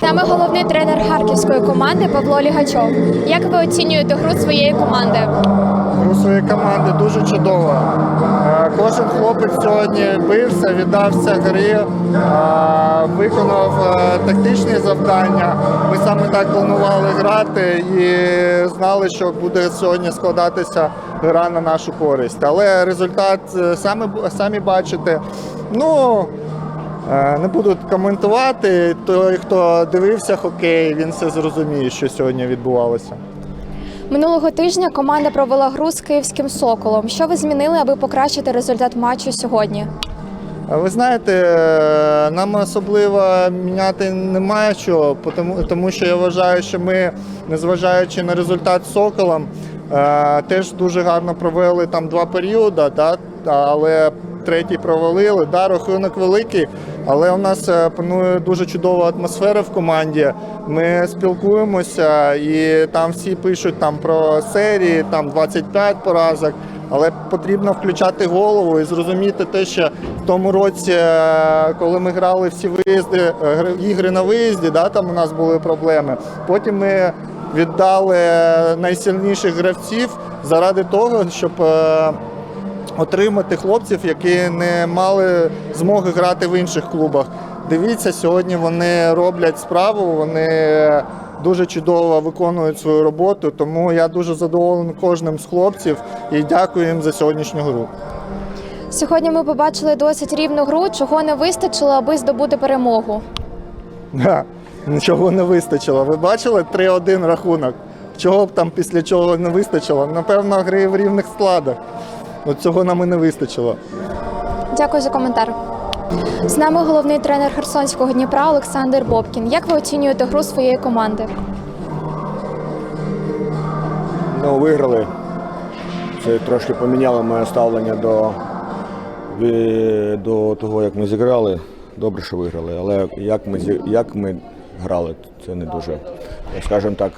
Саме головний тренер харківської команди Павло Лігачов. Як ви оцінюєте гру своєї команди? Гру своєї команди дуже чудово. Е, Кожен хлопець сьогодні бився, віддався грі, виконав е, тактичні завдання. Ми саме так планували грати і знали, що буде сьогодні складатися гра на нашу користь. Але результат е, самі, самі бачите. Ну, е, не буду коментувати. Той, хто дивився хокей, він все зрозуміє, що сьогодні відбувалося. Минулого тижня команда провела гру з київським соколом. Що ви змінили, аби покращити результат матчу сьогодні? Ви знаєте, е, нам особливо міняти немає чого, тому, тому що я вважаю, що ми, незважаючи на результат з соколом, е, теж дуже гарно провели там два періоди, да, але третій провалили. Да, рахунок великий, але у нас е, панує дуже чудова атмосфера в команді. Ми спілкуємося і там всі пишуть там про серії, там 25 поразок. Але потрібно включати голову і зрозуміти те, що в тому році, е, коли ми грали всі виїзди, е, ігри на виїзді, да, там у нас були проблеми. Потім ми віддали найсильніших гравців заради того, щоб е, отримати хлопців, які не мали змоги грати в інших клубах. Дивіться, сьогодні вони роблять справу, вони дуже чудово виконують свою роботу. Тому я дуже задоволений кожним з хлопців і дякую їм за сьогоднішню гру. Сьогодні ми побачили досить рівну гру, чого не вистачило, аби здобути перемогу. Да, нічого не вистачило. Ви бачили 3-1 рахунок. Чого б там після чого не вистачило? Напевно, гри в рівних складах. От цього нам і не вистачило. Дякую за коментар. З нами головний тренер Херсонського Дніпра Олександр Бобкін. Як ви оцінюєте гру своєї команди? Ну, виграли. Це трошки поміняло моє ставлення до, до того, як ми зіграли. Добре, що виграли, але як ми, як ми грали, це не дуже, скажімо так,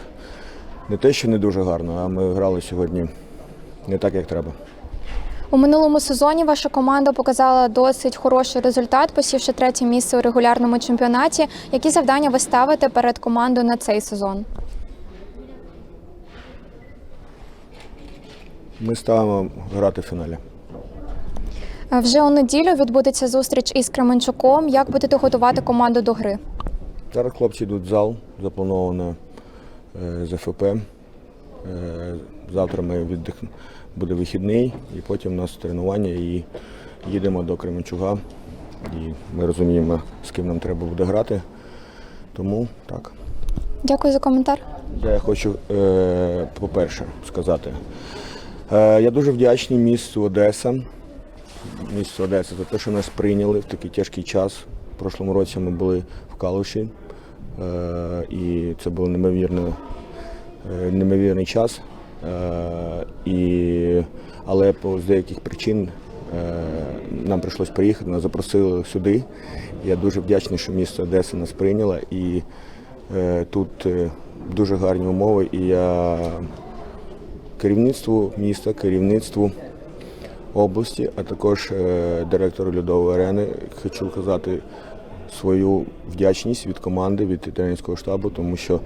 не те, що не дуже гарно, а ми грали сьогодні не так, як треба. У минулому сезоні ваша команда показала досить хороший результат, посівши третє місце у регулярному чемпіонаті. Які завдання ви ставите перед командою на цей сезон? Ми ставимо грати в фіналі. Е, Вже у неділю відбудеться зустріч із Кременчуком. Як будете готувати команду до гри? Зараз хлопці йдуть в зал, заплановано е, ЗФП. Е, завтра ми віддих... буде вихідний, і потім у нас тренування і їдемо до Кременчуга. І ми розуміємо, з ким нам треба буде грати. Тому так. Дякую за коментар. Я хочу, е, по-перше, сказати. Е, я дуже вдячний місту Одеса, місту Одеса за те, що нас прийняли в такий тяжкий час. В прошлому році ми були в Калуші, і це був неймовірно, неймовірний час. Е, і, але по з деяких причин е, нам прийшлося приїхати, нас запросили сюди. Я дуже вдячний, що місто Одеса нас прийняло. І е, тут е, дуже гарні умови. І я керівництву міста, керівництву області, а також е, директору льодової арени хочу казати свою вдячність від команди, від тренерського штабу, тому що е,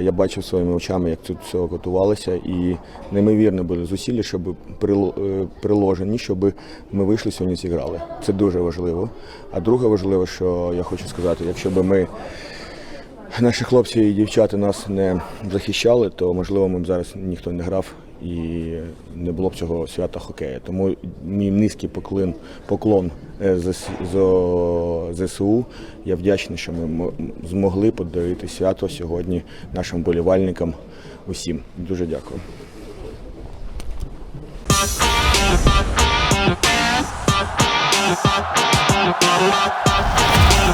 я бачив своїми очами, як тут все готувалося, і неймовірно були зусилля, щоб е, приложені, щоб ми вийшли сьогодні зіграли. Це дуже важливо. А друге важливо, що я хочу сказати, якщо б ми наші хлопці і дівчата нас не захищали, то можливо ми б зараз ніхто не грав і не було б цього свята хокею. Тому мій низький поклин, поклон е, ЗСУ. Я вдячний, що ми змогли подарити свято сьогодні нашим болівальникам усім. Дуже дякую. Thank you.